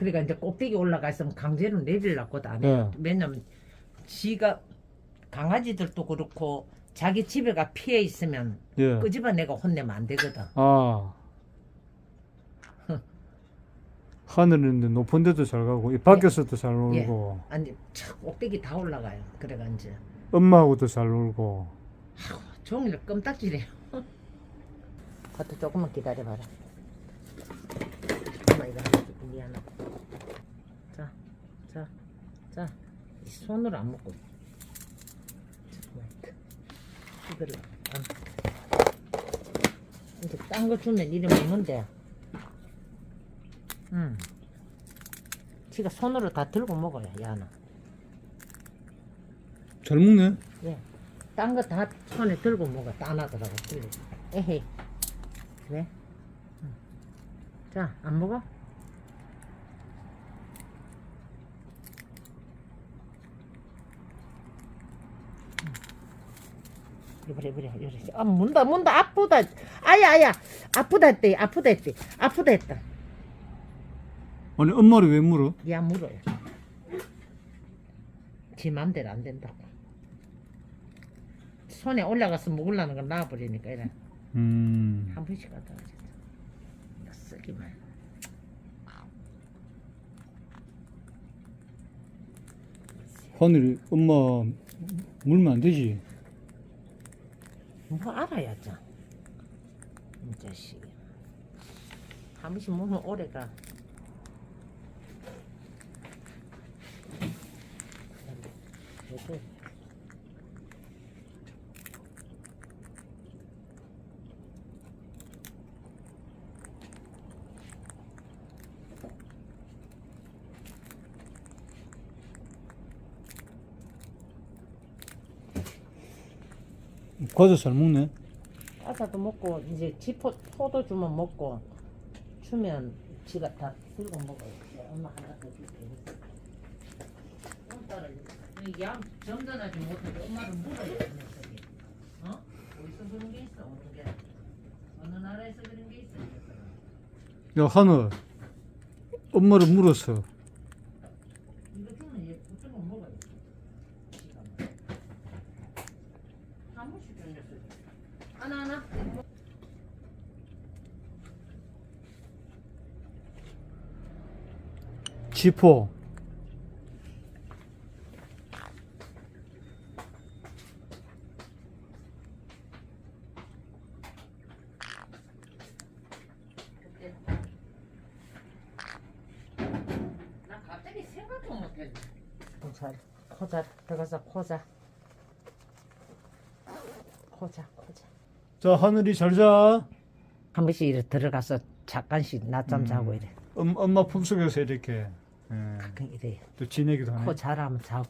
그러니까 이제 꼭대기 올라가 있으면 강제로 내리려고도 안 해. 예. 왜냐면 지가 강아지들도 그렇고 자기 집에가 피해 있으면 예. 끄집어 내가 혼내면 안 되거든. 아. 하늘인데 높은 데도 잘 가고 이 밖에서도 잘 예. 놀고 아니 참 꼭대기 다 올라가요. 그래가 이제 엄마하고도 잘 놀고 종일 껌딱지래요. 가도 조금만 기다려봐라. 엄마 이거 하나 줄게 미안하다. 자, 자, 손으로 안 먹고. 이거를 안. 이제 딴 거 주면 이리 먹는데. 음. 지가 손으로 다 들고 먹어요, 야는. 잘 먹네 예. 딴 거 다 손에 들고 뭐가 따나더라고. 그래. 에헤이. 왜? 응. 자, 안 먹어? 이래 이래 이래. 아 문다 문다 아프다. 아야 아야 아프다 했대 아프다 했대 아프다 했다. 아니 엄마를 왜 물어? 야 물어요. 지 맘대로 안 된다고. 손에 올라가서 먹으려는 걸 놔버리니까 이래 음 한 번씩 진짜 이거 쓰기만. 하늘이 엄마 물면 안 되지 뭐 알아야죠. 이 자식. 한 번씩 먹으면 오래가. 이거 과자 잘 먹네 과자도 먹고 이제 지 포 포도 주면 먹고 주면 지가 다 들고 먹어요. 엄마 하나 더 줄게. 오늘따라 이양 점잖하지 못해도 엄마를 물어요. 그 녀석이. 어? 어디서 그런 게 있어? 어느 게? 어느 나라에서 그런 게 있어? 야 하늘 엄마를 물었어 이거 주면 얘 붙들고 먹어요. 지가 뭐. 한 번씩 준 녀석이. 하나 하나. 지포 나 갑자기 생각도 못했네. 자, 코자 들어가서 코자. 코자, 코자. 자 하늘이 잘 자 한 번씩 이렇게 들어가서 잠깐씩 낮잠 음. 자고 이래. 엄마 품속에서 이렇게 예, 가끔 이래. 또 지내기도 하네 코 잘하면 자고.